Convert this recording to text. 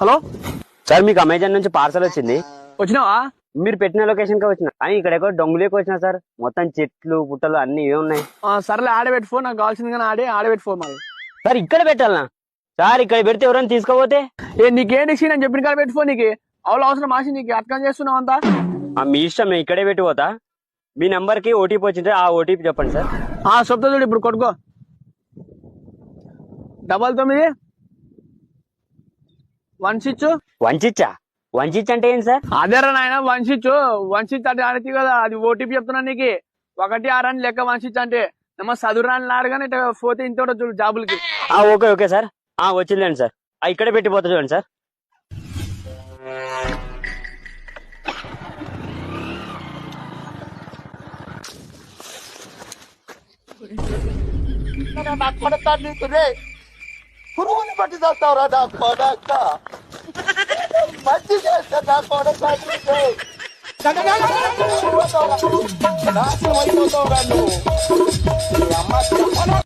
Hello? Sir మీకు Amazon నుంచి parcel వచ్చింది. వచ్చినావా? మీరు పెట్టిన లొకేషన్కి వచ్చిన. కానీ ఇక్కడ ఎక్కడో డొంగులేకి వచ్చిన సార్. మొత్తం చెట్లు పుట్టలు అన్ని ఆ, సర్లే ఆడబెట్టి ఫోన్ నాకు కావాల్సింది కానీ ఆడే ఆడబెట్టి ఫోన్ మరి. సార్ ఇక్కడ పెట్టాలనా? సార్ ఇక్కడ పెడితే ఎవరైనా తీసుకోపోతే? ఏ నీకేంటి సీన్ అని చెప్పిన కాడ పెట్టి ఫోన్ నీకు. అవును అవసరం మాసి నీకు. అర్థం చేస్తున్నావు అంతా? ఆ, మీ ఇష్టం నేను ఇక్కడే పెట్టి పోతా మీ నంబర్కి ఓటీపీ వచ్చింటే ఆ ఓటీపీ చెప్పండి సార్. ఆ చెప్తా చూడు ఇప్పుడు కొట్టుకో. డబల్ తొమ్మిది వన్ సిక్స్ వంచిచ్చా వంచిచ్ అంటే ఏంటి సార్? అదేరా నాయన వన్ సిక్స్ వన్ సిక్స్ అంటే అడిగి కదా అది ఓటీపీ చెప్తున్నా నీకు. ఒకటి ఆరు అని లెక్క వన్ సిక్స్ అంటే. నమ్మ చదువురాని లాడగానే ఇట్లా పోతే ఇంత కూడా చూడు జాబులకి. ఆ, ఓకే ఓకే సార్. ఆ వచ్చిందండి సార్. ఆ, ఇక్కడే పెట్టిపోతా చూడండి సార్. నా కొడతా నీకు రే పురుగుని పట్టి చేస్తావురా నా కొడక మంచి చేస్తా నా కొడక నీకు. నాశనం అయిపోతావురా నువ్వు ఈ అమ్మ చెప్పనా